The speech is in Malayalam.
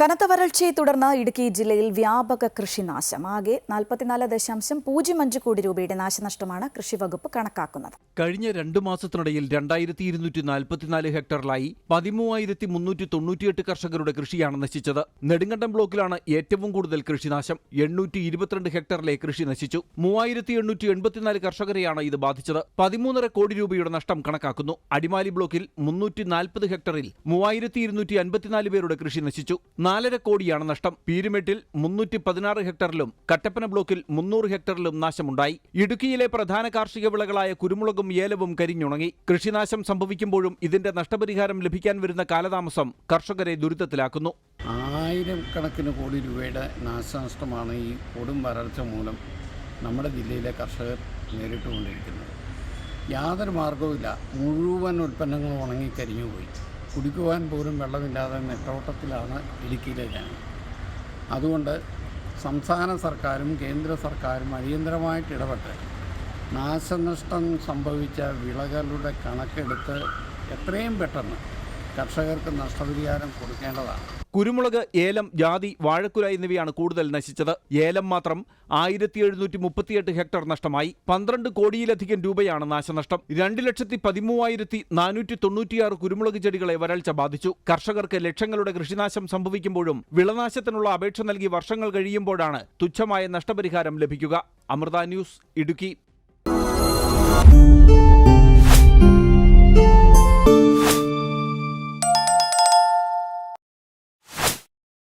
കനത്ത വരൾച്ചയെ തുടർന്ന് ഇടുക്കി ജില്ലയിൽ വ്യാപക കൃഷിനാശം. ആകെ നാൽപ്പത്തിനാല് ദശാംശം പൂജ്യം അഞ്ച് കോടി രൂപയുടെ നാശനഷ്ടമാണ് കൃഷിവകുപ്പ് കണക്കാക്കുന്നത്. കഴിഞ്ഞ രണ്ടു മാസത്തിനിടയിൽ രണ്ടായിരത്തി ഇരുന്നൂറ്റി നാൽപ്പത്തിനാല് ഹെക്ടറിലായി പതിമൂവായിരത്തി മുന്നൂറ്റി തൊണ്ണൂറ്റിയെട്ട് കർഷകരുടെ കൃഷിയാണ് നശിച്ചത്. നെടുങ്കണ്ടം ബ്ലോക്കിലാണ് ഏറ്റവും കൂടുതൽ കൃഷിനാശം. എണ്ണൂറ്റി ഇരുപത്തിരണ്ട് ഹെക്ടറിലെ കൃഷി നശിച്ചു. മൂവായിരത്തി എണ്ണൂറ്റി എൺപത്തിനാല് കർഷകരെയാണ് ഇത് ബാധിച്ചത്. പതിമൂന്നര കോടി രൂപയുടെ നഷ്ടം കണക്കാക്കുന്നു. അടിമാലി ബ്ലോക്കിൽ മുന്നൂറ്റി നാൽപ്പത് ഹെക്ടറിൽ മൂവായിരത്തി ഇരുന്നൂറ്റി അൻപത്തിനാല് പേരുടെ കൃഷി നശിച്ചു. നാലര കോടിയാണ് നഷ്ടം. പീരുമേട്ടിൽ മുന്നൂറ്റി പതിനാറ് ഹെക്ടറിലും കട്ടപ്പന ബ്ലോക്കിൽ മുന്നൂറ് ഹെക്ടറിലും നാശമുണ്ടായി. ഇടുക്കിയിലെ പ്രധാന കാർഷിക വിളകളായ കുരുമുളകും ഏലവും കരിഞ്ഞുണങ്ങി. കൃഷിനാശം സംഭവിക്കുമ്പോഴും ഇതിന്റെ നഷ്ടപരിഹാരം ലഭിക്കാൻ വരുന്ന കാലതാമസം കർഷകരെ ദുരിതത്തിലാക്കുന്നു. ആയിരം കണക്കിന് കോടി രൂപയുടെ നാശനഷ്ടമാണ് ഈ കൊടും വരൾച്ച മൂലം നമ്മുടെ ജില്ലയിലെ കർഷകർ നേരിട്ടുകൊണ്ടിരിക്കുന്നത്. യാതൊരു മാർഗവുമില്ല മുഴുവൻ ഉൽപ്പന്നങ്ങളും ഉണങ്ങി കരിഞ്ഞുപോയി. കുടിക്കുവാൻ പോലും വെള്ളമില്ലാതെ നെട്ടോട്ടത്തിലാണ് ഇടുക്കിയിലെ ജനം അതുകൊണ്ട് സംസ്ഥാന സർക്കാരും കേന്ദ്ര സർക്കാരും അടിയന്തരമായിട്ട് ഇടപെട്ട് നാശനഷ്ടം സംഭവിച്ച വിളകളുടെ കണക്കെടുത്ത് എത്രയും പെട്ടെന്ന് കർഷകർക്ക് നഷ്ടപരിഹാരം കൊടുക്കേണ്ടതാണ്. കുരുമുളക് ഏലം ജാതി വാഴക്കുല എന്നിവയാണ് കൂടുതൽ നശിച്ചത്. ഏലം മാത്രം ആയിരത്തി എഴുന്നൂറ്റി മുപ്പത്തിയെട്ട് ഹെക്ടർ നഷ്ടമായി. പന്ത്രണ്ട് കോടിയിലധികം രൂപയാണ് നാശനഷ്ടം. രണ്ട് ലക്ഷത്തി പതിമൂവായിരത്തി നാനൂറ്റി തൊണ്ണൂറ്റിയാറ് കുരുമുളക് ചെടികളെ വരൾച്ച ബാധിച്ചു. കർഷകർക്ക് ലക്ഷങ്ങളുടെ കൃഷിനാശം സംഭവിക്കുമ്പോഴും വിളനാശത്തിനുള്ള അപേക്ഷ നൽകി വർഷങ്ങൾ കഴിയുമ്പോഴാണ് തുച്ഛമായ നഷ്ടപരിഹാരം ലഭിക്കുക. അമൃത ന്യൂസ് ഇടുക്കി.